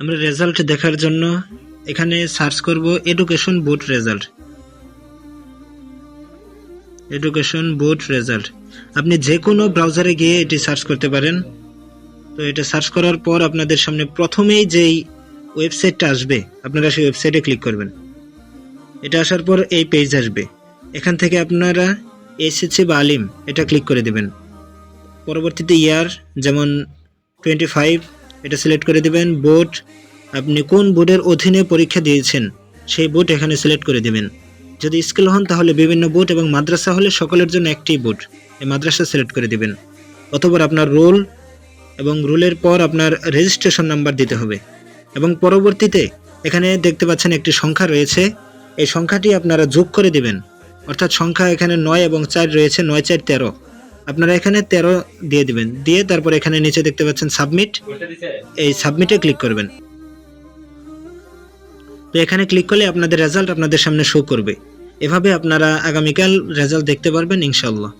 আমরা রেজাল্ট দেখার জন্য এখানে সার্চ করব education board result education board result আপনি যে কোনো ব্রাউজারে গিয়ে এটি সার্চ করতে পারেন। তো এটা সার্চ করার পর আপনাদের সামনে প্রথমেই যেই ওয়েবসাইটটা আসবে, আপনারা সেই ওয়েবসাইটে ক্লিক করবেন। এটা আসার পর এই পেজ আসবে। এখান থেকে আপনারা এসএসসি বা আলিম এটা ক্লিক করে দেবেন। পরবর্তীতে ইয়ার যেমন টোয়েন্টি ফাইভ এটা সিলেক্ট করে দেবেন বোর্ড আপনি কোন বোর্ডের অধীনে পরীক্ষা দিয়েছেন, সেই বোর্ড এখানে সিলেক্ট করে দেবেন। যদি স্কুল হন, তাহলে বিভিন্ন বোর্ড এবং মাদ্রাসা হলে সকলের জন্য একটি বোর্ড এই মাদ্রাসা সিলেক্ট করে দেবেন। অথবা আপনার রোল এবং রোলের পর আপনার রেজিস্ট্রেশন নাম্বার দিতে হবে। এবং পরবর্তীতে এখানে দেখতে পাচ্ছেন একটি সংখ্যা রয়েছে। এই সংখ্যাটি আপনারা যোগ করে দিবেন। অর্থাৎ সংখ্যা এখানে নয় এবং চার রয়েছে, নয়, চার, তেরো। আপনারা এখানে তেরো দিয়ে দিবেন। দিয়ে তারপর এখানে নিচে দেখতে পাচ্ছেন সাবমিট। এই সাবমিটে ক্লিক করবেন। তো এখানে ক্লিক করলে আপনাদের রেজাল্ট আপনাদের সামনে শো করবে। এভাবে আপনারা আগামীকাল রেজাল্ট দেখতে পারবেন ইনশাল্লাহ